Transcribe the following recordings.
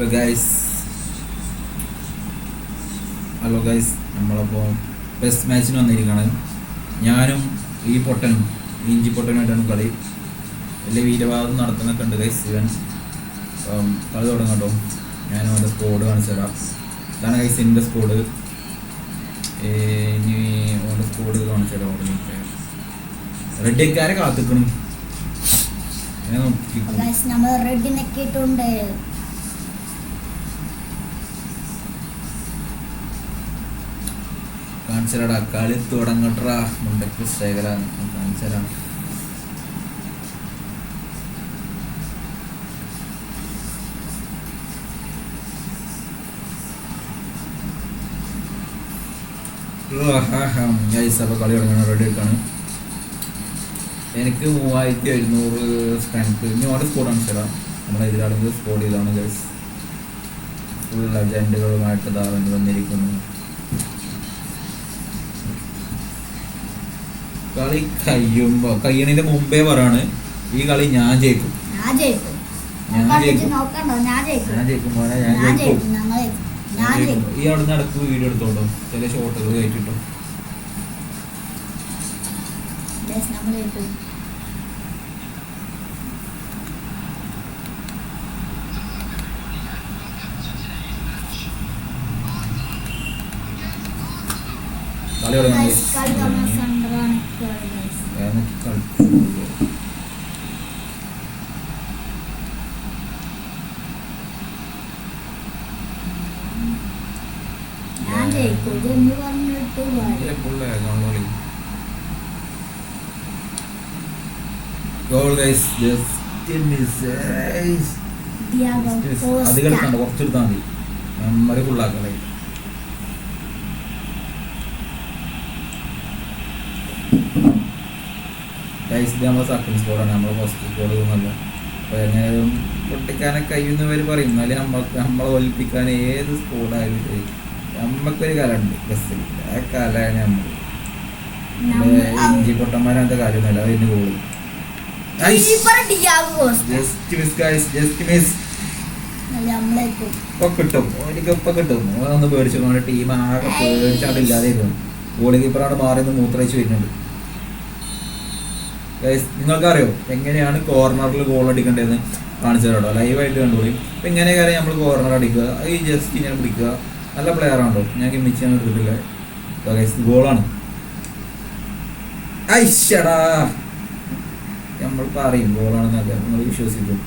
Hello guys hello guys നമ്മളപ്പോൾ test മാച്ചിന് വന്നിരിക്കുകയാണ് ഞാനും ഈ പൊട്ടനും ഇഞ്ചി പൊട്ടനുമായിട്ടാണ് കളി. വലിയ വീരവാദം നടത്തുന്നൊക്കെ ഉണ്ട് ഗൈസ് ഇവൻ. കളി തുടങ്ങാം കേട്ടോ. ഞാനും അവന്റെ സ്കോഡ് കാണിച്ചു തരാം. ഇതാണ് ഗൈസ് എന്റെ സ്കോഡ് ഇനി അവന്റെ സ്കോഡ് കാണിച്ചു തരാം അവിടെ റെഡിക്കാരെ കാത്തിക്കണം. ഞാൻ നമ്മൾ റെഡി നെക്കിയിട്ടുണ്ട് കാണിച്ചരാടാ. കളി തുടങ്ങട്ടാ മുണ്ടക്ക് ശേഖര കാണിച്ചരാ. കളി തുടങ്ങണം റെഡി എടുക്കാണ് എനിക്ക് മൂവായിരത്തി എഴുന്നൂറ് സ്ട്രെങ്ത് ഇനി ഓരോ സ്കോഡ് കാണിച്ചരാ. നമ്മളെ എതിരാളികൾ സ്കോഡ് ചെയ്താണ് ഗൈസ് ഫുൾ ലജൻഡുകളുമായിട്ട് ഇതാ വേണ്ടി വന്നിരിക്കുന്നു. കളി കഴിയുമ്പോ കഴിയണതിന്റെ മുമ്പേ പറയാണ് ഈ കളി ഞാൻ ജയിക്കും. ഞാൻ ഞാൻ ഞാൻ മോനെ ഞാൻ. ഈ അവിടെ നടക്ക് വീഡിയോ എടുത്തോട്ടോ. ചില ഷോട്ടുകൾ കയറ്റിട്ടോ. കളി തുടങ്ങാം goal guys just miss Diego അധികം. എടുക്കണ്ട കുറച്ചെടുത്താൽ മതി. മെമ്മറി ഫുള്ളാക്കണേ ഗൈസ് ഇത് നമ്മുടെ സെക്കൻഡ് സ്കോഡാണ് നമ്മുടെ ഫസ്റ്റ് സ്കോഡ് ഒന്നുമല്ല അപ്പോൾ എങ്ങനെയും പൊട്ടിക്കാനൊക്കെ കഴിയുന്നവർ പറയും. എന്നാലും നമ്മൾക്ക് നമ്മളെ ഒലിപ്പിക്കാൻ ഏത് സ്കോഡായാലും ശരി. നമ്മക്കൊരു കലയുണ്ട്. ബസ്സിൽ ആ കലയാണ് നമ്മൾ ഇഞ്ചി പൊട്ടന്മാരത്തെ കാര്യമൊന്നുമല്ല. അതിന് goal. Just miss guys just miss അല്ല, നമ്മളേക്കും. ഇപ്പൊ കിട്ടും. ഓനിക്ക് ഇപ്പൊ കിട്ടും. ഓനൊന്ന് പേടിച്ചു നമ്മുടെ ടീം ആകെ പേടിച്ചാണ്ടില്ലാതെ ഇല്ലാതെയിരുന്നു ഗോളി കീപ്പറാണ് മാറി നിന്ന് മൂത്രയിച്ച് വരുന്നുണ്ട്. നിങ്ങൾക്കറിയോ എങ്ങനെയാണ് കോർണറിൽ ഗോൾ അടിക്കേണ്ടതെന്ന് കാണിച്ചു തരാട്ടോ ലൈവായിട്ട് കണ്ടുപോയി അപ്പം ഇങ്ങനെ കാര്യം നമ്മൾ കോർണർ അടിക്കുക. ഈ ജസ്റ്റ് ഇങ്ങനെ പിടിക്കുക. നല്ല പ്ലെയർ ആണോ ഞാൻ ഗിമ്മിച്ചാൻ എടുത്തിട്ടില്ല. ഗോളാണ് ഐശ്ശടാ. നമ്മൾ പറയും ഗോളാണെന്നൊക്കെ നിങ്ങൾ വിശ്വസിക്കും.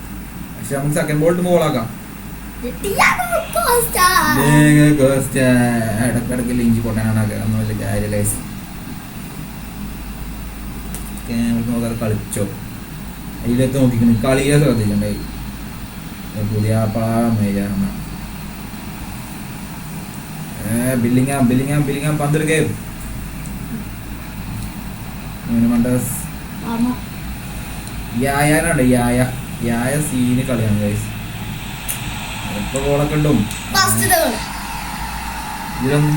പക്ഷെ നമുക്ക് സെക്കൻഡ് ബോൾട്ട് ഗോളാക്കാം. ഇടക്കിടക്ക് ലിഞ്ചി പൊട്ടാനാണ് ഒന്നും വലിയ കാര്യമില്ല guys. ഒക്കെ നമുക്ക് നോക്കാതെ കളിച്ചോ അതിലേക്ക് നോക്കിക്കുന്നു കളിയെ ശ്രദ്ധിക്കണ്ടായി പുതിയ പാമേയാണ് ബില്ലിങ്ങാം ബില്ലിങ്ങാം ബില്ലിങ്ങാം പന്തെടുക്കേ മണ്ടസ്. യായാനുണ്ട് യായ യായ സീന് കളിയാണ് ഗൈസ് ഇപ്പൊ ഗോളൊക്കെ ഉണ്ടും.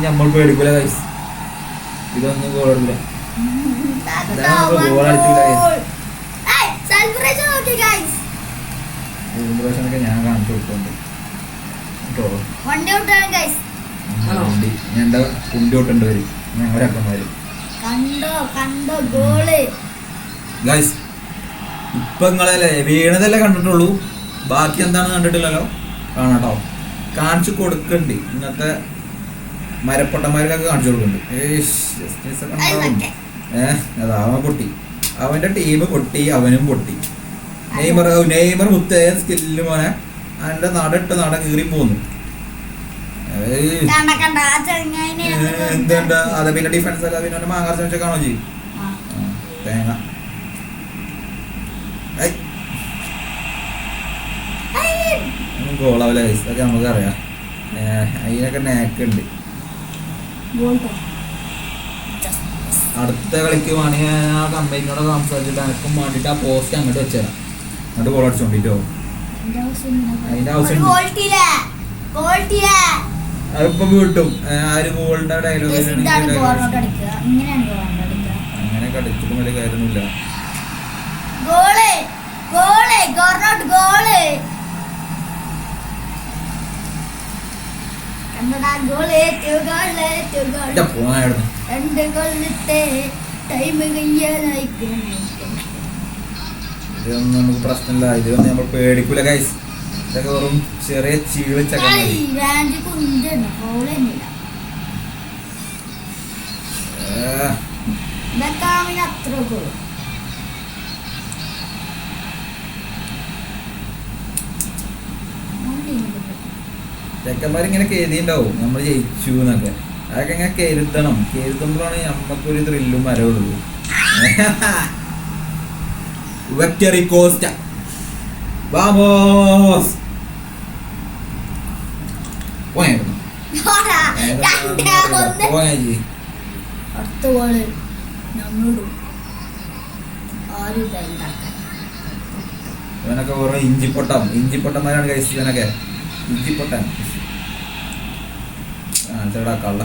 നമ്മൾ പേടിക്കൂല ഗൈസ് ഇതൊന്നും ഗോൾ എടുക്കില്ല ഗോൾ ഞാൻ അടിച്ചില്ല. സെലിബ്രേഷനൊക്കെ കാണിച്ചു കൊടുക്കുന്നുണ്ട്. കേട്ടോ? വണ്ടി. കുണ്ടി കുണ്ടി തൊട്ടുണ്ട് വരും. ഞാൻ ഒരക്കന്മാര് കണ്ടോ കണ്ടോ ഗോൾ ഗൈസ് ഇപ്പൊ നിങ്ങളല്ലേ വീണതല്ലേ കണ്ടിട്ടുള്ളൂ? ബാക്കി എന്താണ് കണ്ടിട്ടില്ലല്ലോ? കാണാട്ടോ. കാണിച്ചു കൊടുക്കണ്ട്. ഇന്നത്തെ മരപ്പൊട്ടന്മാർക്കൊക്കെ കാണിച്ചു കൊടുക്കുന്നുണ്ട് ഏഹ് അതാ അവൻ പൊട്ടി. അവന്റെ ടീം പൊട്ടി അവനും പൊട്ടി. നെയ്മർ നെയ്മർ മുത്തേ സ്കില്ല് മോനെ. അവന്റെ നടട്ട് നട കീറി പോന്നു. എന്തുണ്ട് അത് പിന്നെ ഡിഫൻസ് അല്ല പിന്നെ മാങ്ങാർ ശ്രമിച്ചൊക്കെ കാണോ ചെയ്യും. തേങ്ങ ഐ, ഐ, ഒന്നും ഗോളാവില്ല ഗൈസ് അതൊക്കെ നമുക്ക് അറിയാം അതിനൊക്കെ നാക്കുണ്ട് ഗോൾ. അടുത്ത കളിക്ക് വേണമെങ്കിൽ ആ കമ്പനിയോട് സംസാരിച്ചിട്ട് എനിക്കും വേണ്ടിട്ട് ആ പോസ്റ്റ് അങ്ങോട്ട് വെച്ചുതരാം അങ്ങോട്ട് ഗോൾ അടിച്ചോണ്ടിട്ടോ. അതിന്റെ ആവശ്യം? അതിപ്പോ വീട്ടും. ആ ഒരു ഗോളിന്റെ ഡയലോഗ് അങ്ങനെ കടിച്ചിട്ടും വലിയ കാര്യമൊന്നുമില്ല. ഗോൾ ഗോൾ ഗോർണോട്ട് ഗോൾ രണ്ട് കൊല്ലത്തെ ടൈം ഇതൊന്നും നമുക്ക് പ്രശ്നമില്ല. ഇതൊന്നും നമ്മൾ പേടിക്കൂല ഗൈസ് ഇതൊക്കെ വെറും ചെറിയ ഏ, ബെക്കാമിന് അത്ര ഗോൾ ചെക്കന്മാരിങ്ങനെ കരുതിണ്ടാവും നമ്മൾ ജയിച്ചു എന്നൊക്കെ അതൊക്കെ ഇങ്ങനെ കരുതണം കരുതുമ്പോഴാണ് നമ്മക്കൊരു ത്രില്ലും വരവുള്ളൂ. വെക്ടറി കോസ്റ്റ വാമോസ് അടുത്ത ഗോൾ നമ്മളും ആരും ഇവനൊക്കെ വെറും ഇഞ്ചിപ്പൊട്ടം. ഇഞ്ചിപ്പൊട്ടന്മാരാണ് കഴിച്ചത് ഇവനൊക്കെ. ഇഞ്ചിപ്പൊട്ടൻ. ചേട്ടാ കള്ള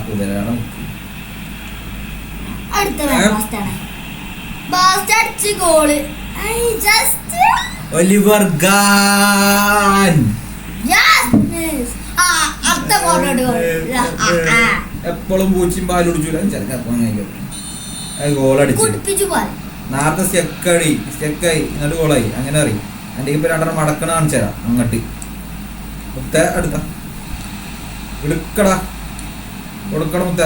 ജസ്റ്റ് ഒലിവർ ഗാൻ എപ്പോഴും പൂച്ചും പാൽ കുടിച്ചൂല. നേരത്തെ സ്റ്റെക്കടി സ്റ്റെക്കായി എന്നിട്ട് ഗോളായി അങ്ങനെ അറിയും. എന്റെ ഇപ്പൊ രണ്ടെണ്ണം മടക്കണ കാണിച്ചു തരാം. അങ്ങോട്ട്. അടുത്ത എടുക്കടാ. കൊടുക്കണം മുത്ത.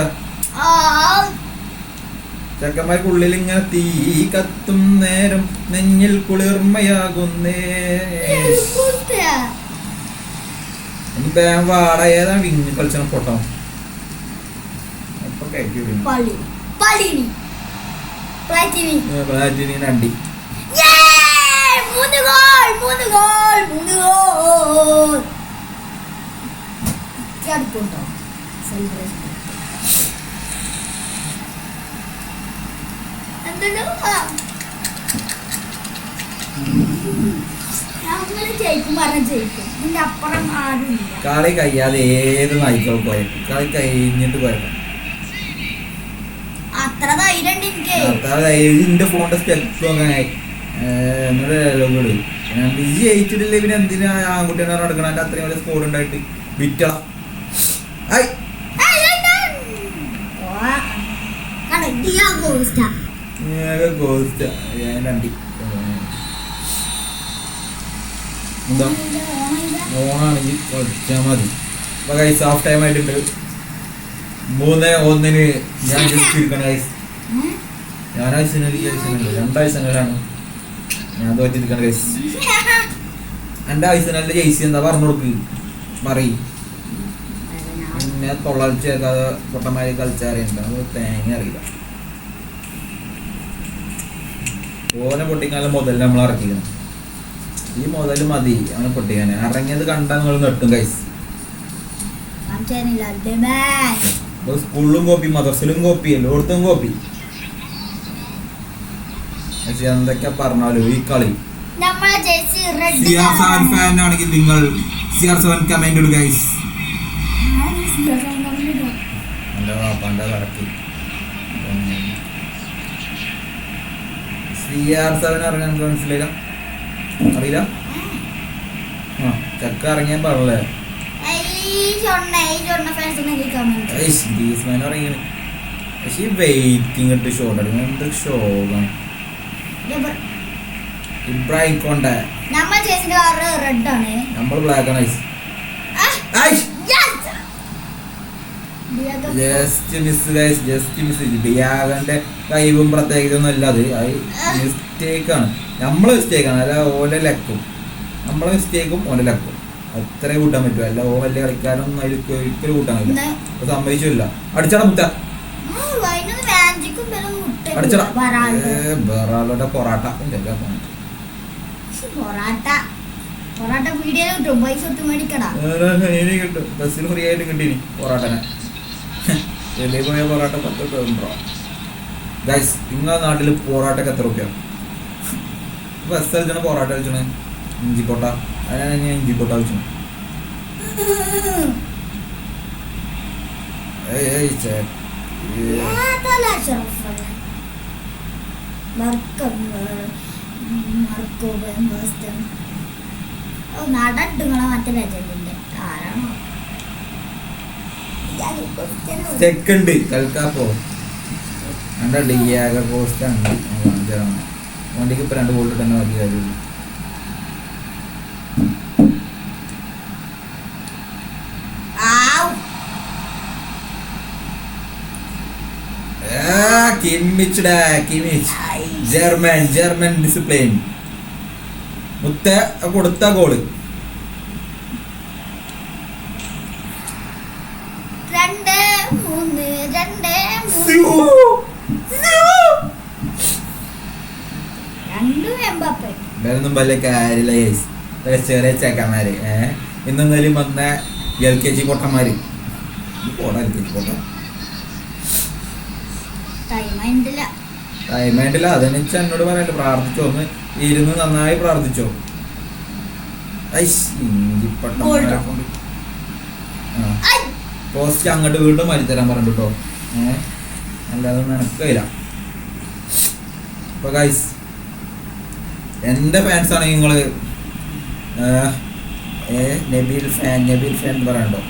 ചെക്കന്മാർക്കുള്ളിൽ ഇങ്ങനെ തീ കത്തും നേരം നെഞ്ഞിൽ കുളിർമയാകുന്നേ. വാട ഏതാ വിങ്ങി കളിച്ചണം പൊട്ടോ ബാറ്റിനി നണ്ടി Yay! മൂന്ന് ഗോൾ മൂന്ന് ഗോൾ മൂന്ന് ഗോൾ. അടുപ്പുണ്ടോ സെലിബ്രേഷൻ നമ്മൾ ജയിക്കും പറഞ്ഞ ജയിക്കും ഇതിന്റെ അപ്പുറം ആരുമില്ല കളി കഴിയാതെ ഏത് നായിക്കോ പോയത്. കളി കഴിഞ്ഞിട്ട് പോയത്. അത്ര ധൈര്യം എന്റെ ഫോണിന്റെ സ്റ്റെപ്പ് അങ്ങനെ. എന്നോട് ഡയലോഗ് ഇടും. ഞാൻ ഈ ജയിച്ചിട്ടില്ല പിന്നെ എന്തിനാ ആൺകുട്ടിയെ നടക്കണം? എന്റെ അത്രയും വലിയ സ്കോർ ഉണ്ടായിട്ട്. വിറ്റള. ഐ. എന്താ. ഓണാണെങ്കിൽ കളിച്ചാൽ മതി. അപ്പൊ ഗൈസ് ഹാഫ് ടൈം ആയിട്ടുണ്ട്. മൂന്ന് ഒന്നിന് ഞാൻ ജയിച്ചിരിക്കണം ഗൈസ് ആഴ്ചനല്ല ഈ ആഴ്ചനല്ല ഞാൻ തോറ്റിരിക്കണം ഗൈസ് എന്റെ ആഴ്ചനല്ല ജയിസി? എന്താ പറഞ്ഞു കൊടുക്ക്? മറി പിന്നെ തൊള്ളാഴ്ച കൊട്ടമാരി പൊട്ടന്മാര് തേങ്ങ അറിയില്ല. ഓനെ പൊട്ടിക്കാനുള്ള മുതൽ നമ്മൾ ഇറക്കിക്കണം ഈ മുതൽ മതി അങ്ങനെ പൊട്ടിക്കാൻ ഇറങ്ങിയത് കണ്ടാൽ നിങ്ങൾ നെട്ടും കൈസ്. സ്കൂളിലും കോപ്പി മദർസിലും കോപ്പി എല്ലായിടത്തും കോപ്പി പക്ഷെ എന്തൊക്കെ പറഞ്ഞാലും ഈ കളി. ആണെങ്കിൽ നിങ്ങൾ സി ആർ സെവൻ കമന്റ് ഇടുക ഗൈസ് എന്റെ സി ആർ സെവൻ ഇറങ്ങാൻ മനസ്സിലായില്ല? അറിയില്ല? ആ ചക്ക ഇറങ്ങിയാൽ ഇറങ്ങിയാണ് പക്ഷെ ഈ വെയിറ്റിംഗ് ഇട്ട് ഷോട്ട് അടിക്കണം എന്ത് ഷോക്കാണ് ഇബ്രാഹിം കൊണ്ടേ നമ്മൾ ബ്ലാക്ക് ആണ്. ഐസ്. Ice! Just miss guys just miss ബിയാഗന്റെ കഴിവും പ്രത്യേകതയൊന്നും അല്ല അത്. മിസ്റ്റേക്ക് ആണ്. നമ്മളെ മിസ്റ്റേക്ക് ആണ്. അല്ല ഓലെ ലക്കും. നമ്മളെ മിസ്റ്റേക്കും ഓലെ ലക്കും. അത്രേ കൂട്ടാൻ പറ്റും. അല്ല ഓ വലിയ കളിക്കാരൊന്നും അതിൽ ഒരിക്കലും കൂട്ടാൻ പറ്റില്ല. അത് സമ്മതിച്ചില്ല. അടിച്ചടാ മുത്ത. അടിച്ചടാ. ബറാലോടെ പൊറാട്ട. പൊറാട്ട. കിട്ടും. പൈസ മേടിക്കടാ. കിട്ടും. ബസ്സിൽ ഫ്രീ ആയിട്ട് കിട്ടീനി പൊറാട്ടനെ. ഡൽഹി പോയ പൊറാട്ട പത്ത് രൂപ ഗൈസ് നിങ്ങളെ നാട്ടിൽ പൊറാട്ടക്ക് എത്ര റുപ്യ ബസ് കളിച്ചാണ് പൊറാട്ട കളിച്ചണേ ഇഞ്ചിക്കോട്ട. അതിനാണ് ഞാൻ ഇഞ്ചിക്കോട്ട കളിച്ചത്. ഏയ് ഏയ് ചേ. മറ്റേ ലെജൻഡിന്റെ ആരാണോ? ഉണ്ട് കൽക്കാപ്പോ. രണ്ടാ ഡിയാഗ പോസ്റ്റ് ആണ്. കാണിച്ചാണ് വണ്ടിക്ക് ഇപ്പൊ രണ്ട് ബോൾട്ട് തന്നെ മതി കാര്യമില്ല. കിമ്മിച്ചടാ കിമിച്ച് ഐ. ജർമ്മൻ ജർമ്മൻ ഡിസിപ്ലിൻ മുത്ത കൊടുത്ത ഗോൾ രണ്ട് മൂന്ന് രണ്ട് മൂന്ന് രണ്ടും എംബാപ്പെ വല്ല വലിയ കാര്യമില്ല ഗൈസ് ഇതൊക്കെ ചെറിയ ചേക്കന്മാര് ഏഹ് ഇന്നെന്തായാലും വന്ന എൽ കെ ജി പൊട്ടന്മാര്. പോടാ എൽ കെ ജി പൊട്ട. ടൈം ടൈം വെച്ചാൽ എന്നോട് പറയണ്ട പ്രാർത്ഥിച്ചോ. ഒന്ന് ഇരുന്ന് നന്നായി പ്രാർത്ഥിച്ചോ. പോസ്റ്റ് അങ്ങോട്ട് വീണ്ടും മരിത്തരാൻ പറഞ്ഞു കേട്ടോ ഏഹ് അല്ലാതെ നടക്കില്ല ഇപ്പൊ ഗൈസ് എന്റെ ഫാൻസ് ആണെങ്കിൽ നിങ്ങൾ നബീൽ ഫാൻ നബീൽ ഫാൻ എന്ന് പറയണ്ടോ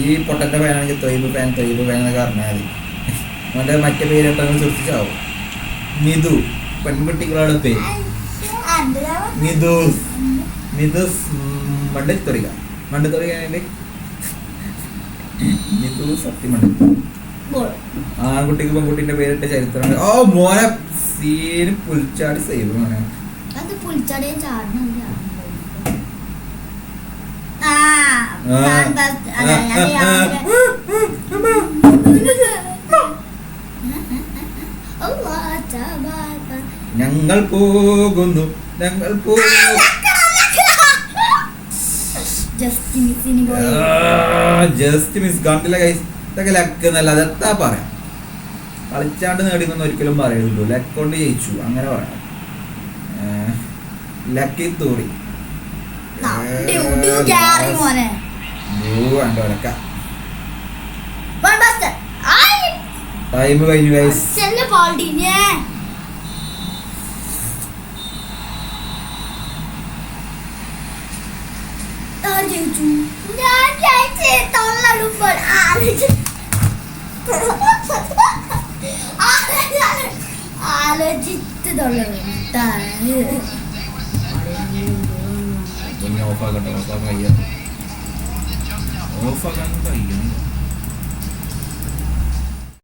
ഈ പൊട്ടന്റെ ഫാനാണെങ്കിൽ തൊയ്ബ് ഫാൻ തൊയ്ബ് ഫാൻ എന്നൊക്കെ പറഞ്ഞാൽ മതി. അവന്റെ മറ്റേ പേരെട്ടെന്ന് സൃഷ്ടിച്ചാവും മിതു പെൺകുട്ടികളുടെ പേര് മിതു മിതു മണ്ടത്തൊറിക മണ്ടത്തൊറിക മിതു സത്യമണ്ട് ഗോൾ ആൺകുട്ടിക്ക് പെൺകുട്ടിന്റെ പേരിട്ട ചരിത്രം ഓ മോനെ സീന് പുൽച്ചാടി സേവ് മോനെ. ഞങ്ങൾ പോകുന്നു ഞങ്ങൾ പോകുന്നു. Just miss. ഗാന്ധിലെ കൈസ് ഇതൊക്കെ ലക്ക് എന്നല്ല അതെത്താ പറയാം? കളിച്ചാണ്ട് നേടിയെന്നൊന്നും ഒരിക്കലും പറയുള്ളൂ ലക്ക് കൊണ്ട് ജയിച്ചു. അങ്ങനെ പറയാം. ലക്കി തൂറി ടൈം കഴിഞ്ഞു ജയിച്ചു. ഞാൻ ജയിച്ചു. തൊള്ളടുമ്പോൾ ആലോചിച്ച് ആലോചിച്ച് പിന്നെ ഓഫാക്കട്ടെ ഓഫാക്കാൻ കഴിയാ. ഓഫാക്കാൻ കഴിയാ.